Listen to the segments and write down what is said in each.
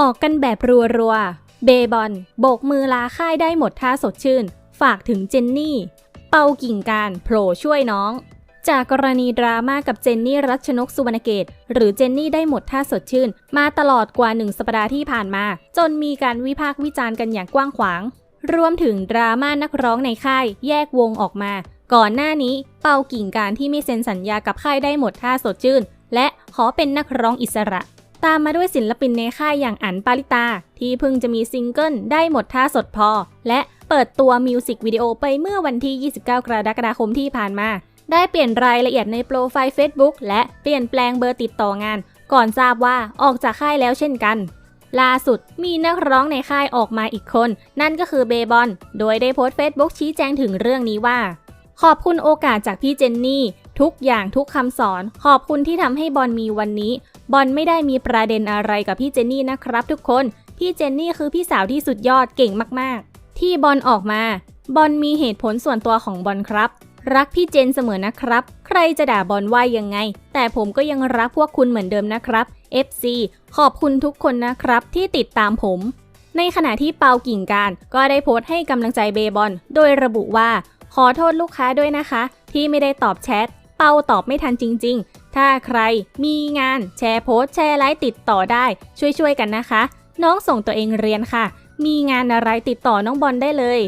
ออกกันแบบรัวๆ เบย์บอลโบกมือลาค่ายได้หมดท่าสดชื่น ฝากถึงเจนนี่ เปากิ่งการโผล่ช่วยน้อง จากกรณีดราม่ากับเจนนี่รัชนกสุวรรณเกต หรือเจนนี่ได้หมดท่าสดชื่น มาตลอดกว่าหนึ่งสัปดาห์ที่ผ่านมา จนมีการวิพากษ์วิจารณ์กันอย่างกว้างขวาง รวมถึงดราม่านักร้องในค่ายแยกวงออกมา ก่อนหน้านี้เปากิ่งการที่ไม่เซ็นสัญญากับค่ายได้หมดท่าสดชื่น และขอเป็นนักร้องอิสระ ตามมาด้วยศิลปินในค่ายอย่างอันปาริตา ที่เพิ่งจะมีซิงเกิลได้หมดท่าสดพอ และเปิดตัวมิวสิกวิดีโอไปเมื่อวันที่ 29 กรกฎาคมที่ผ่านมา ได้เปลี่ยนรายละเอียดในโปรไฟล์ Facebook และเปลี่ยนแปลงเบอร์ติดต่องาน ก่อนทราบว่าออกจากค่ายแล้วเช่นกัน ล่าสุดมีนักร้องในค่ายออกมาอีกคน นั่นก็คือเบย์บอน โดยได้โพสต์ Facebook ชี้แจงถึงเรื่องนี้ว่า ขอบคุณโอกาสจากพี่เจนนี่ ทุกอย่างทุกคำสอน ขอบคุณที่ทำให้บอลมีวันนี้ บอลไม่ได้มีประเด็นอะไรกับพี่เจนนี่นะครับ ทุกคน พี่เจนนี่คือพี่สาวที่สุดยอดเก่งมากๆ ที่บอลออกมา บอลมีเหตุผลส่วนตัวของบอลครับ รักพี่เจนเสมอนะครับ ใครจะด่าบอลว่ายังไง แต่ผมก็ยังรักพวกคุณเหมือนเดิมนะครับ FC ขอบคุณทุกคนนะครับที่ติดตามผมในขณะที่เปากิ่งการก็ได้โพสต์ให้กำลังใจเบย์บอล โดยระบุว่า ขอโทษลูกค้าด้วยนะคะ ที่ไม่ได้ตอบแชท เปาตอบไม่ทันจริง ๆ ถ้าใครมีงานแชร์โพสต์แชร์ไลฟ์ติดต่อได้ ช่วยๆกันนะคะ น้องส่งตัวเองเรียนค่ะ มีงานอะไรติดต่อน้องบอลได้เลย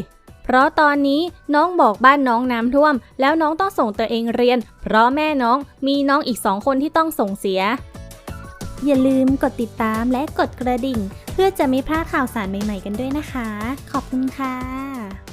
เพราะตอนนี้น้องบอกบ้านน้องน้ำท่วม แล้วน้องต้องส่งตัวเองเรียน เพราะแม่น้องมีน้องอีกสองคนที่ต้องส่งเสีย อย่าลืมกดติดตามและกดกระดิ่ง เพื่อจะไม่พลาดข่าวสารใหม่ๆกันด้วยนะคะ ขอบคุณค่ะ